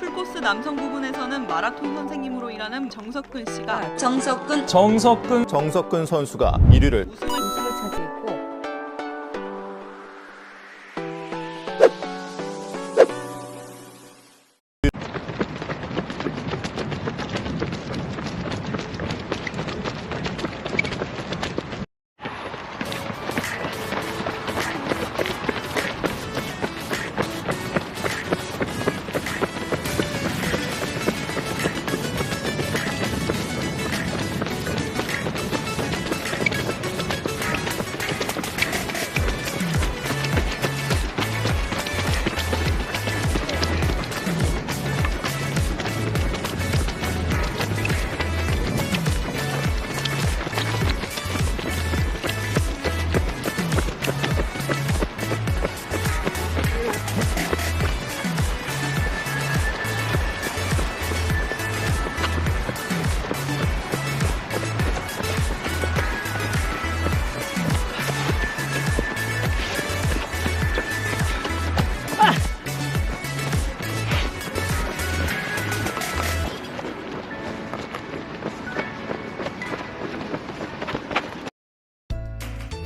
풀코스 남성 부분에서는 마라톤 선생님으로 일하는 정석근 씨가 정석근. 정석근. 정석근 선수가 1위를 우승을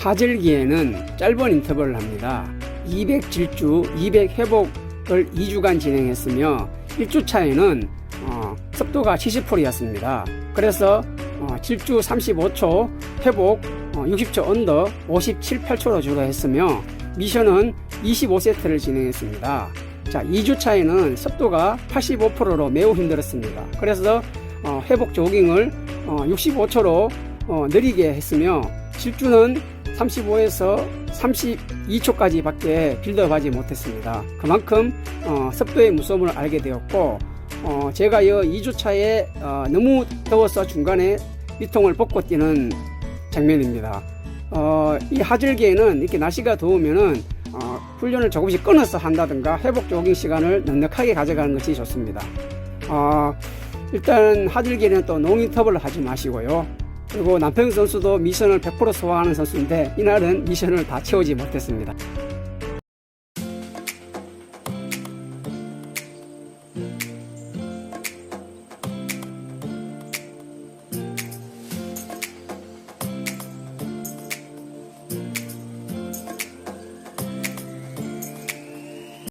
하절기에는 짧은 인터벌을 합니다. 200 질주, 200 회복을 2주간 진행했으며 1주 차에는 어, 습도가 70%였습니다. 그래서 어, 질주 35초, 회복 어, 60초 언더 57, 8초로 주로했으며 미션은 25세트를 진행했습니다. 자, 2주 차에는 습도가 85%로 매우 힘들었습니다. 그래서 어, 회복 조깅을 어, 65초로 어, 느리게 했으며 질주는 35에서 32초까지 밖에 빌드업하지 못했습니다. 그만큼 어, 습도의 무서움을 알게 되었고 어, 제가 이 2주차에 어, 너무 더워서 중간에 미통을 벗고 뛰는 장면입니다. 어, 이 하절기에는 이렇게 날씨가 더우면은 어, 훈련을 조금씩 끊어서 한다든가 회복 조깅 시간을 넉넉하게 가져가는 것이 좋습니다. 어, 일단 하절기에는 또 농인터벌을 하지 마시고요. 그리고 남평 선수도 미션을 100% 소화하는 선수인데 이날은 미션을 다 채우지 못했습니다.